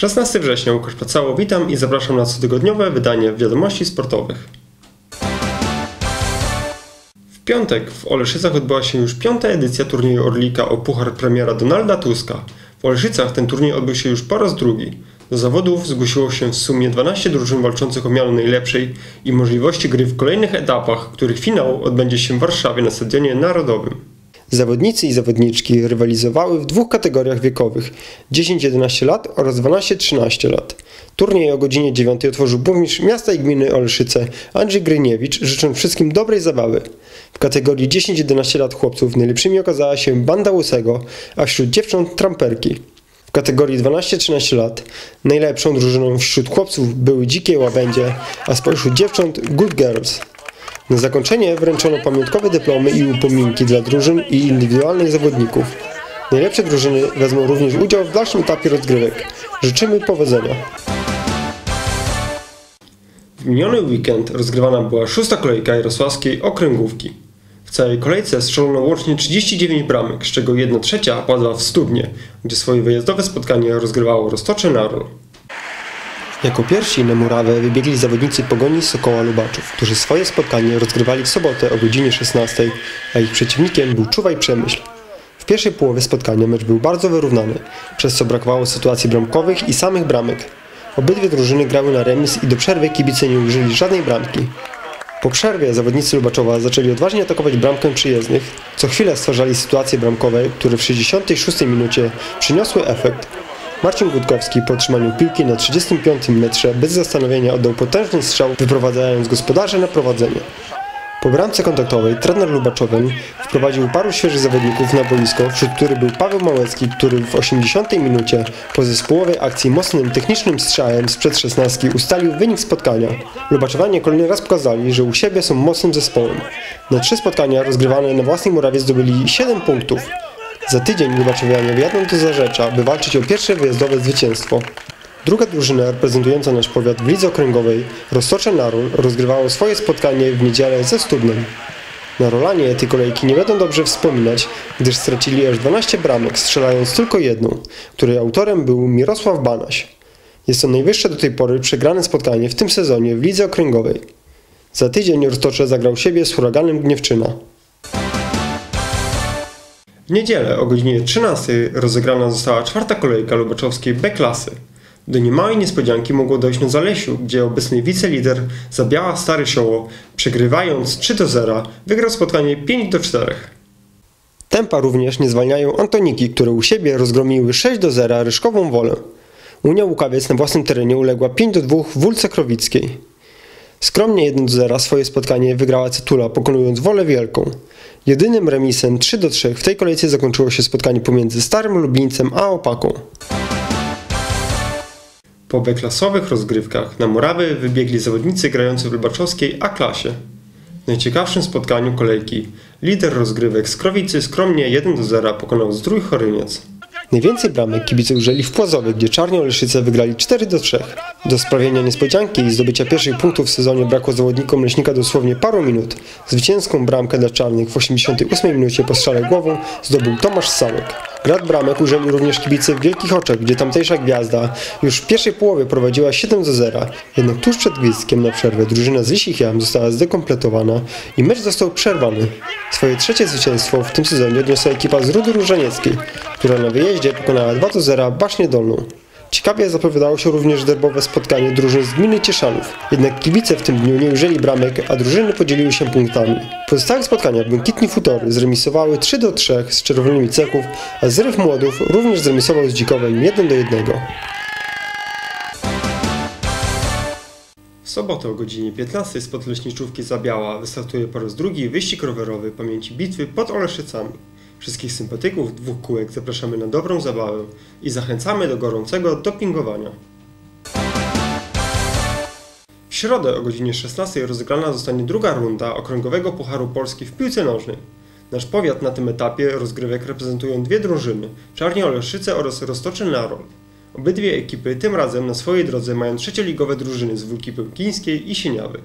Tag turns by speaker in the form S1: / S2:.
S1: 16 września Łukasz Pacało, witam i zapraszam na cotygodniowe wydanie wiadomości sportowych. W piątek w Oleszycach odbyła się już piąta edycja turnieju Orlika o puchar premiera Donalda Tuska. W Oleszycach ten turniej odbył się już po raz drugi. Do zawodów zgłosiło się w sumie 12 drużyn walczących o miano najlepszej i możliwości gry w kolejnych etapach, których finał odbędzie się w Warszawie na Stadionie Narodowym. Zawodnicy i zawodniczki rywalizowały w dwóch kategoriach wiekowych 10-11 lat oraz 12-13 lat. Turniej o godzinie 9 otworzył burmistrz miasta i gminy Oleszyce Andrzej Gryniewicz, życząc wszystkim dobrej zabawy. W kategorii 10-11 lat chłopców najlepszymi okazała się banda łysego, a wśród dziewcząt tramperki. W kategorii 12-13 lat najlepszą drużyną wśród chłopców były dzikie łabędzie, a spośród dziewcząt Good Girls. Na zakończenie wręczono pamiątkowe dyplomy i upominki dla drużyn i indywidualnych zawodników. Najlepsze drużyny wezmą również udział w dalszym etapie rozgrywek. Życzymy powodzenia. W miniony weekend rozgrywana była szósta kolejka jarosławskiej okręgówki. W całej kolejce strzelono łącznie 39 bramek, z czego jedna trzecia padła w Studnie, gdzie swoje wyjazdowe spotkanie rozgrywało Roztocze Narol. Jako pierwsi na murawę wybiegli zawodnicy Pogoni Sokoła Lubaczów, którzy swoje spotkanie rozgrywali w sobotę o godzinie 16, a ich przeciwnikiem był Czuwaj Przemyśl. W pierwszej połowie spotkania mecz był bardzo wyrównany, przez co brakowało sytuacji bramkowych i samych bramek. Obydwie drużyny grały na remis i do przerwy kibice nie użyli żadnej bramki. Po przerwie zawodnicy Lubaczowa zaczęli odważnie atakować bramkę przyjezdnych, co chwilę stwarzali sytuacje bramkowe, które w 66 minucie przyniosły efekt. Marcin Gutkowski po otrzymaniu piłki na 35 metrze bez zastanowienia oddał potężny strzał, wyprowadzając gospodarze na prowadzenie. Po bramce kontaktowej trener Lubaczowy wprowadził paru świeżych zawodników na boisko, wśród których był Paweł Małecki, który w 80 minucie po zespołowej akcji mocnym technicznym strzałem sprzed 16 ustalił wynik spotkania. Lubaczowanie kolejny raz pokazali, że u siebie są mocnym zespołem. Na trzy spotkania rozgrywane na własnej murawie zdobyli 7 punktów. Za tydzień Lubaczowianie wjadą do Zarzecza, by walczyć o pierwsze wyjazdowe zwycięstwo. Druga drużyna reprezentująca nasz powiat w lidze okręgowej, Roztocze Narol, rozgrywało swoje spotkanie w niedzielę ze Studnem. Na Rolanie tej kolejki nie będą dobrze wspominać, gdyż stracili aż 12 bramek, strzelając tylko jedną, której autorem był Mirosław Banaś. Jest to najwyższe do tej pory przegrane spotkanie w tym sezonie w lidze okręgowej. Za tydzień Roztocze zagrał siebie z huraganem Gniewczyna. W niedzielę o godzinie 13 rozegrana została czwarta kolejka lubaczowskiej B-klasy. Do niemałej niespodzianki mogło dojść na Zalesiu, gdzie obecny wicelider Zabiała Stary Sioło, przegrywając 3 do 0, wygrał spotkanie 5 do 4. Tempa również nie zwalniają Antoniki, które u siebie rozgromiły 6 do 0 Ryszkową Wolę. Unia Łukawiec na własnym terenie uległa 5 do 2 Wólce Krowickiej. Skromnie 1 do 0 swoje spotkanie wygrała Cytula, pokonując Wolę Wielką. Jedynym remisem 3 do 3 w tej kolejce zakończyło się spotkanie pomiędzy Starym Lubińcem a Opaką. Po B-klasowych rozgrywkach na murawy wybiegli zawodnicy grający w Lubaczowskiej A-klasie. W najciekawszym spotkaniu kolejki lider rozgrywek z Krowicy skromnie 1 do 0 pokonał Zdrój Choryniec. Najwięcej bramek kibice użyli w Płazowie, gdzie Czarni Oleszyce wygrali 4 do 3. Do sprawienia niespodzianki i zdobycia pierwszych punktów w sezonie brakło zawodnikom Leśnika dosłownie paru minut. Zwycięską bramkę dla Czarnych w 88 minucie po strzale głową zdobył Tomasz Samek. Grad bramek użyli również kibice w Wielkich Oczach, gdzie tamtejsza gwiazda już w pierwszej połowie prowadziła 7 do 0. Jednak tuż przed gwizdkiem na przerwę drużyna z Lisich Jam została zdekompletowana i mecz został przerwany. Swoje trzecie zwycięstwo w tym sezonie odniosła ekipa z Rudy Różanieckiej, która na wyjeździe pokonała 2 do 0 Baśnie Dolną. Ciekawie zapowiadało się również derbowe spotkanie drużyn z gminy Cieszanów. Jednak kibice w tym dniu nie użyli bramek, a drużyny podzieliły się punktami. W pozostałych spotkaniach Błękitni Futory zremisowały 3 do 3 z Czerwonymi Ceków, a Zryw Młodów również zremisował z Dzikowem 1 do 1. W sobotę o godzinie 15 spod leśniczówki Zabiała wystartuje po raz drugi wyścig rowerowy pamięci bitwy pod Oleszycami. Wszystkich sympatyków dwóch kółek zapraszamy na dobrą zabawę i zachęcamy do gorącego dopingowania. W środę o godzinie 16 rozegrana zostanie druga runda Okręgowego Pucharu Polski w piłce nożnej. Nasz powiat na tym etapie rozgrywek reprezentują dwie drużyny, Czarni Oleszyce oraz Roztocze Narol. Obydwie ekipy tym razem na swojej drodze mają trzecioligowe drużyny z Wólki Pełkińskiej i Sieniawy.